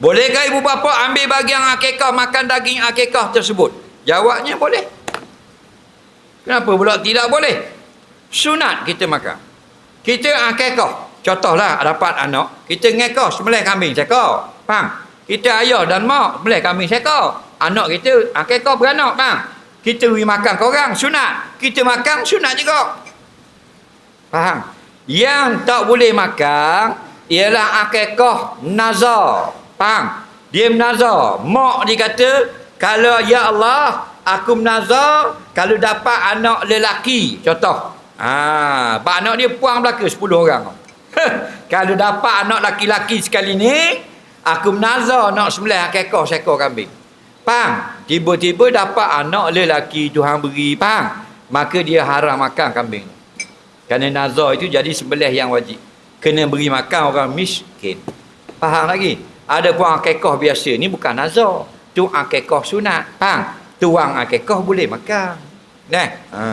Bolehkah ibu bapa ambil bagian akikah makan daging akikah tersebut? Jawabnya boleh. Kenapa pula tidak boleh? Sunat kita makan. Kita akikah. Contohlah dapat anak, kita ngekah sembelih kambing sekor. Faham? Kita ayah dan mak sembelih kambing sekor. Anak kita akikah beranak, faham? Kita beri makan korang sunat. Kita makan sunat juga. Faham? Yang tak boleh makan ialah akikah nazar. Faham? Dia menazar. Mak dia kata, kalau ya Allah, aku menazar kalau dapat anak lelaki. Contoh. Ha, pak anak dia puang belaka 10 orang. kalau dapat anak laki-laki sekali ni, aku menazar nak sembelih akikah seekor kambing. Faham? Tiba-tiba dapat anak lelaki Tuhan beri. Faham? Maka dia haram makan kambing. Kerana nazar itu jadi sembelih yang wajib. Kena beri makan orang miskin. Faham lagi? Ada pun akikah biasa. Ni bukan nazar. Tu akikah sunat. Faham? Tuang akikah boleh makan. Nah. Ha.